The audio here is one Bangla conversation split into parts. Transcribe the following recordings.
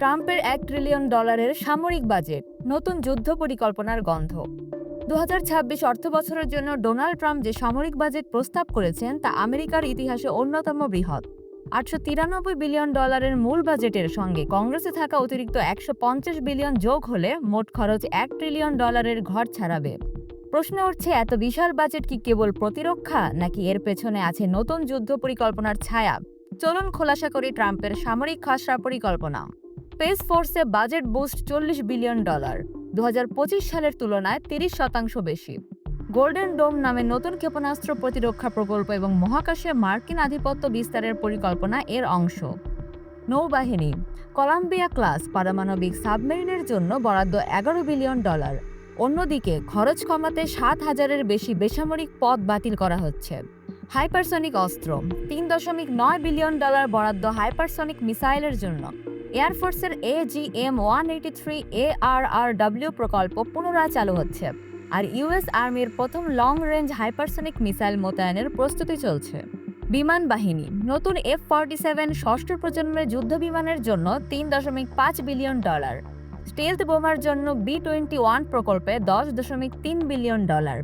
ট্রাম্পের এক ট্রিলিয়ন ডলারের সামরিক বাজেট নতুন যুদ্ধ পরিকল্পনার গন্ধ। দু হাজার অর্থ বছরের জন্য ডোনাল্ড ট্রাম্প যে সামরিক বাজেট প্রস্তাব করেছেন, তা আমেরিকার ইতিহাসে অন্যতম বৃহৎ। আটশো তিরানব্বই বিলিয়ন ডলারের মূল বাজেটের সঙ্গে কংগ্রেসে থাকা অতিরিক্ত একশো পঞ্চাশ বিলিয়ন যোগ হলে মোট খরচ এক ট্রিলিয়ন ডলারের ঘর ছাড়াবে। প্রশ্ন উঠছে, এত বিশাল বাজেট কি কেবল প্রতিরক্ষা, নাকি এর পেছনে আছে নতুন যুদ্ধ পরিকল্পনার ছায়া? চলুন খোলাসা করি ট্রাম্পের সামরিক খসড়া পরিকল্পনা। স্পেস ফোর্সে বাজেট বুস্ট চল্লিশ বিলিয়ন ডলার। দু হাজার পঁচিশ সালের তুলনায় তিরিশ শতাংশ বেশি। গোল্ডেন ডোম নামে নতুন ক্ষেপণাস্ত্র প্রতিরক্ষা প্রকল্প এবং মহাকাশে মার্কিন আধিপত্য বিস্তারের পরিকল্পনা এর অংশ। নৌবাহিনী, কলাম্বিয়া ক্লাস পারমাণবিক সাবমেরিনের জন্য বরাদ্দ এগারো বিলিয়ন ডলার। অন্যদিকে, খরচ কমাতে সাত হাজারের বেশি বেসামরিক পদ বাতিল করা হচ্ছে। হাইপারসনিক অস্ত্র, তিন দশমিক নয় বিলিয়ন ডলার বরাদ্দ হাইপারসনিক মিসাইলের জন্য। এয়ারফোর্সের A G M one eighty three A R R W প্রকল্প পুনরায় চালু হচ্ছে। আর ইউএস আর্মির প্রথম লং রেঞ্জ হাইপারসনিক মিসাইল মোতায়েনের প্রস্তুতি চলছে। বিমান বাহিনী, নতুন এফ ফর্টি সেভেন ষষ্ঠ প্রজন্মের যুদ্ধ বিমানের জন্য তিন দশমিক পাঁচ বিলিয়ন ডলার। স্টেলথ বোমার জন্য বি টোয়েন্টি ওয়ান প্রকল্পে দশ দশমিক তিন billion dollar.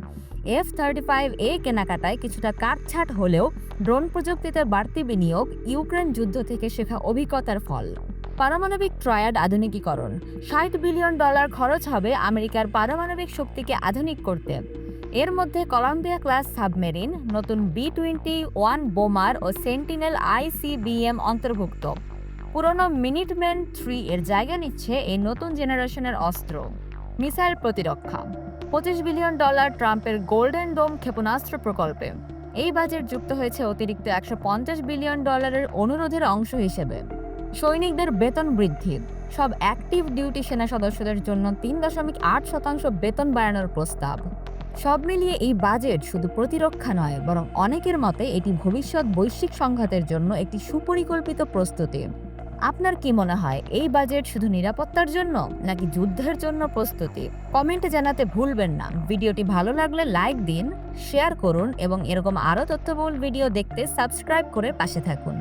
F thirty five A কেনাকাটায় কিছুটা কাটছাট হলেও ড্রোন প্রযুক্তিতে বাড়তি বিনিয়োগ ইউক্রেন যুদ্ধ থেকে শেখা অভিজ্ঞতার ফল। পারমাণবিক ট্রায়াড আধুনিকীকরণ। ষাট বিলিয়ন ডলার খরচ হবে আমেরিকার পারমাণবিক শক্তিকে আধুনিক করতে। এর মধ্যে কলাম্বিয়া ক্লাস সাবমেরিন, নতুন বি টোয়েন্টি ওয়ান বোমার ও সেন্টিনেল আইসিবিএম অন্তর্ভুক্ত। পুরনো মিনিটম্যান থ্রি এর জায়গা নিচ্ছে এই নতুন জেনারেশনের অস্ত্র। মিসাইল প্রতিরক্ষা। পঁচিশ বিলিয়ন ডলার ট্রাম্পের গোল্ডেন ডোম ক্ষেপণাস্ত্র প্রকল্পে। এই বাজেট যুক্ত হয়েছে অতিরিক্ত একশো পঞ্চাশ বিলিয়ন ডলারের অনুরোধের অংশ হিসেবে। সৈনিকদের বেতন বৃদ্ধি। সব অ্যাক্টিভ ডিউটি সেনা সদস্যদের জন্য তিন দশমিক আট শতাংশ বেতন বাড়ানোর প্রস্তাব। সব মিলিয়ে এই বাজেট শুধু প্রতিরক্ষা নয়, বরং অনেকের মতে এটি ভবিষ্যৎ বৈশ্বিক সংঘাতের জন্য একটি সুপরিকল্পিত প্রস্তুতি। আপনার কি মনে হয়, এই বাজেট শুধু নিরাপত্তার জন্য, নাকি যুদ্ধের জন্য প্রস্তুতি? কমেন্টে জানাতে ভুলবেন না। ভিডিওটি ভালো লাগলে লাইক দিন শেয়ার করুন এবং এরকম আরও তথ্যবহুল ভিডিও দেখতে সাবস্ক্রাইব করে পাশে থাকুন।